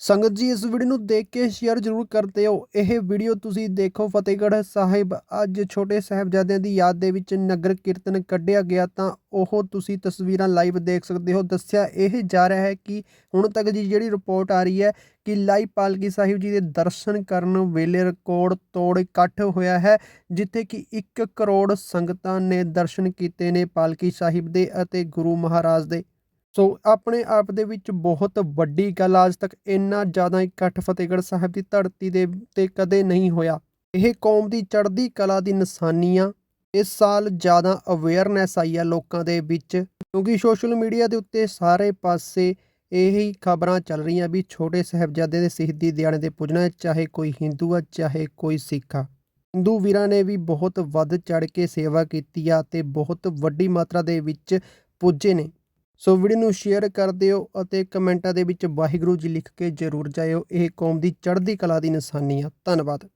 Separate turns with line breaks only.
ਸੰਗਤ ਜੀ, ਇਸ ਵੀਡੀਓ ਨੂੰ ਦੇਖ ਕੇ ਸ਼ੇਅਰ ਜ਼ਰੂਰ ਕਰਦੇ ਹੋ ਇਹ ਵੀਡੀਓ ਤੁਸੀਂ ਦੇਖੋ ਫਤਿਹਗੜ੍ਹ ਸਾਹਿਬ, ਅੱਜ ਛੋਟੇ ਸਾਹਿਬਜ਼ਾਦਿਆਂ ਦੀ ਯਾਦ ਦੇ ਵਿੱਚ ਨਗਰ ਕੀਰਤਨ ਕੱਢਿਆ ਗਿਆ ਤਾਂ ਉਹ ਤੁਸੀਂ ਤਸਵੀਰਾਂ ਲਾਈਵ ਦੇਖ ਸਕਦੇ ਹੋ। ਦੱਸਿਆ ਇਹ ਜਾ ਰਿਹਾ ਹੈ ਕਿ ਹੁਣ ਤੱਕ ਦੀ ਜਿਹੜੀ ਰਿਪੋਰਟ ਆ ਰਹੀ ਹੈ ਕਿ ਲਾਈਵ ਪਾਲਕੀ ਸਾਹਿਬ ਜੀ ਦੇ ਦਰਸ਼ਨ ਕਰਨ ਵੇਲੇ ਰਿਕਾਰਡ ਤੋੜ ਇਕੱਠ ਹੋਇਆ ਹੈ, ਜਿੱਥੇ ਕਿ 1 ਕਰੋੜ ਸੰਗਤਾਂ ਨੇ ਦਰਸ਼ਨ ਕੀਤੇ ਨੇ ਪਾਲਕੀ ਸਾਹਿਬ ਦੇ ਅਤੇ ਗੁਰੂ ਮਹਾਰਾਜ ਦੇ। ਸੋ ਆਪਣੇ ਆਪ ਦੇ ਵਿੱਚ ਬਹੁਤ ਵੱਡੀ ਗੱਲ ਅੱਜ ਤੱਕ ਇੰਨਾ ਜ਼ਿਆਦਾ ਇਕੱਠ ਫਤਿਹਗੜ੍ਹ ਸਾਹਿਬ ਦੀ ਧਰਤੀ ਦੇ ਤੇ ਕਦੇ ਨਹੀਂ ਹੋਇਆ। ਇਹ ਕੌਮ ਦੀ ਚੜ੍ਹਦੀ ਕਲਾ ਦੀ ਨਿਸ਼ਾਨੀ ਆ। ਇਸ ਸਾਲ ਜ਼ਿਆਦਾ ਅਵੇਅਰਨੈਸ ਆਈ ਆ ਲੋਕਾਂ ਦੇ ਵਿੱਚ, ਕਿਉਂਕਿ ਸੋਸ਼ਲ ਮੀਡੀਆ ਦੇ ਉੱਤੇ ਸਾਰੇ ਪਾਸੇ ਇਹੀ ਖਬਰਾਂ ਚੱਲ ਰਹੀਆਂ ਵੀ ਛੋਟੇ ਸਾਹਿਬਜ਼ਾਦੇ ਦੇ ਸ਼ਹੀਦੀ ਦਿਹਾੜੇ ਦੇ ਪੁੱਜਣਾ, ਚਾਹੇ ਕੋਈ ਹਿੰਦੂ ਆ, ਚਾਹੇ ਕੋਈ ਸਿੱਖ ਆ। ਹਿੰਦੂ ਵੀਰਾਂ ਨੇ ਵੀ ਬਹੁਤ ਵੱਧ ਚੜ ਕੇ ਸੇਵਾ ਕੀਤੀ ਆ ਤੇ ਬਹੁਤ ਵੱਡੀ ਮਾਤਰਾ ਦੇ ਵਿੱਚ ਪੁੱਜੇ ਨੇ। ਸੋ ਵੀਡੀਓ ਨੂੰ ਸ਼ੇਅਰ ਕਰ ਦਿਓ ਅਤੇ ਕਮੈਂਟਾਂ ਦੇ ਵਿੱਚ ਵਾਹਿਗੁਰੂ ਜੀ ਲਿਖ ਕੇ ਜਰੂਰ ਜਾਇਓ। ਇਹ ਕੌਮ ਦੀ ਚੜ੍ਹਦੀ ਕਲਾ ਦੀ ਨਿਸ਼ਾਨੀ ਆ। ਧੰਨਵਾਦ।